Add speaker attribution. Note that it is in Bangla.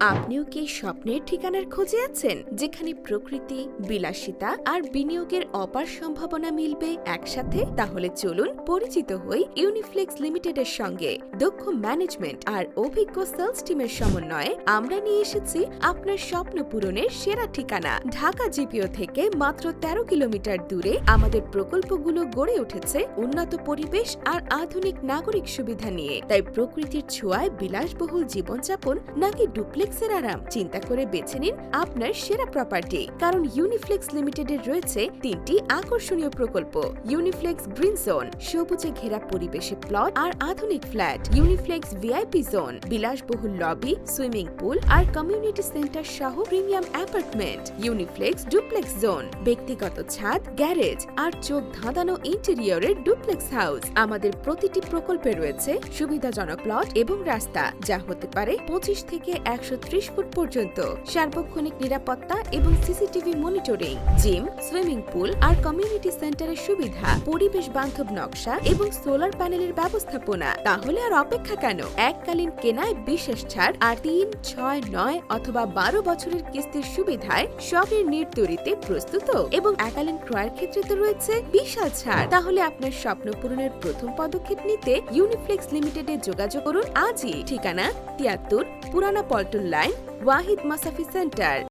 Speaker 1: আপনিও কি স্বপ্নের ঠিকানার খোঁজে আছেন? যেখানে প্রকৃতি, বিলাসিতা আর বিনিয়োগের অপার সম্ভাবনা মিলবে একসাথে? তাহলে চলুন পরিচিত হই ইউনিফ্লেক্স লিমিটেডের সঙ্গে। দক্ষ ম্যানেজমেন্ট আর অভিজ্ঞ সেলস টিমের সমন্বয়ে আমরা নিয়ে এসেছি আপনার স্বপ্ন পূরণের সেরা ঠিকানা। ঢাকা জিপিও থেকে মাত্র তেরো কিলোমিটার দূরে আমাদের প্রকল্পগুলো গড়ে উঠেছে উন্নত পরিবেশ আর আধুনিক নাগরিক সুবিধা নিয়ে। তাই প্রকৃতির ছোঁয়ায় বিলাসবহুল জীবনযাপন নাকি ডুপ্লেক্সের আরাম। চিন্তা করে বেছে নিন আপনার সেরা প্রপার্টি কারণ ইউনিফ্লেক্স লিমিটেডের রয়েছে তিনটি আকর্ষণীয় প্রকল্প। ইউনিফ্লেক্স গ্রিন জোন সবুজে ঘেরা পরিবেশে প্লট আর আধুনিক ফ্ল্যাট ইউনিফ্লেক্স ভিআইপি জোন বিলাসবহুল লবি সুইমিং পুল আর কমিউনিটি সেন্টার সহ premium apartment Uniflex duplex zone ব্যক্তিগত ছাদ গ্যারেজ আর চোখ ধাঁধানো ইন্টেরিয়রের ডুপ্লেক্স হাউস আমাদের প্রতিটি প্রকল্পে রয়েছে সুবিধাজনক প্লট এবং রাস্তা, যা হতে পারে পঁচিশ থেকে একশো ত্রিশ ফুট পর্যন্ত। সার্বক্ষণিক নিরাপত্তা এবং CCTV monitoring, gym, swimming pool আর কমিউনিটি সেন্টারের সুবিধা, পরিবেশ বান্ধব নকশা এবং সোলার প্যানেলের ব্যবস্থাপনা। তাহলে আর অপেক্ষা কেন? এককালীন কেনায় বিশেষ ছাড় আর তিন, ছয়, নয় অথবা বারো বছরের কিস্তির সুবিধায় স্বপ্নের নির্তরিতে প্রস্তুত। এবং একালীন ক্রয়ের ক্ষেত্রে তো রয়েছে বিশাল ছাড়। তাহলে আপনার স্বপ্ন পূরণের প্রথম পদক্ষেপ নিতে ইউনিফ্লেক্স লিমিটেডে যোগাযোগ করুন। আজই ঠিকানা তিয়াত্তর, পুরানা পল্টন লাইন ওয়াহিদ মাসাফি সেন্টার।